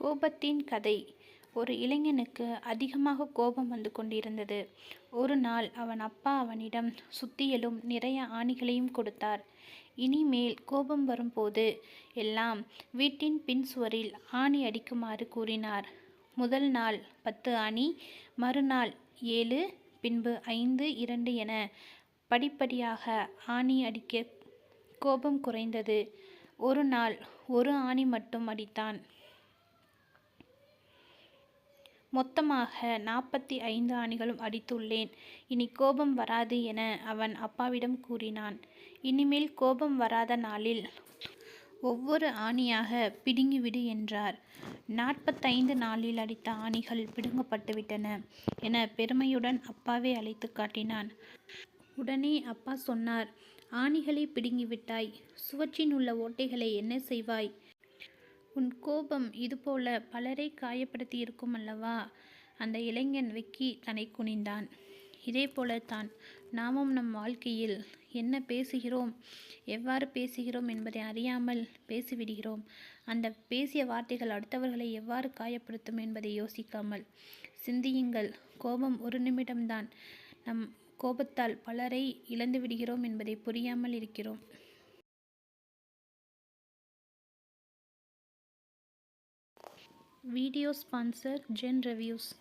கோபத்தின் கதை ஒரு இளைஞனுக்கு அதிகமாக கோபம் வந்து கொண்டிருந்தது. ஒரு நாள் அவன் அப்பா அவனிடம் சுத்தியலும் நிறைய ஆணிகளையும் கொடுத்தார். இனிமேல் கோபம் வரும்போது எல்லாம் வீட்டின் பின் சுவரில் ஆணி அடிக்குமாறு கூறினார். முதல் நாள் பத்து ஆணி மறுநாள் ஏழு பின்பு ஐந்து இரண்டு என படிப்படியாக ஆணி அடிக்க கோபம் குறைந்தது. ஒரு நாள் ஒரு ஆணி மட்டும் அடித்தான். மொத்தமாக நாற்பத்தி ஐந்து ஆணிகளும் அடித்துள்ளேன். இனி கோபம் வராது என அவன் அப்பாவிடம் கூறினான். இனிமேல் கோபம் வராத நாளில் ஒவ்வொரு ஆணியாக பிடுங்கிவிடு என்றார். நாற்பத்தைந்து நாளில் அடித்த ஆணிகள் பிடுங்கப்பட்டுவிட்டன என பெருமையுடன் அப்பாவை அழைத்துக் காட்டினான். உடனே அப்பா சொன்னார் ஆணிகளை பிடுங்கிவிட்டாய். சுவற்றின் உள்ள ஓட்டைகளை என்ன செய்வாய்? உன் கோபம் இதுபோல பலரைக் காயப்படுத்தியிருக்கும் அல்லவா? அந்த இளைஞன் வெக்கி தன்னை குனிந்தான். இதே போலத்தான் நாமும் நம் வாழ்க்கையில் என்ன பேசுகிறோம் எவ்வாறு பேசுகிறோம் என்பதை அறியாமல் பேசிவிடுகிறோம். அந்த பேசிய வார்த்தைகள் அடுத்தவர்களை எவ்வாறு காயப்படுத்தும் என்பதை யோசிக்காமல். சிந்தியுங்கள் கோபம் ஒரு நிமிடம்தான். நம் கோபத்தால் பலரை இழந்து விடுகிறோம் என்பதை புரியாமல் இருக்கிறோம். Video sponsor Gen Reviews.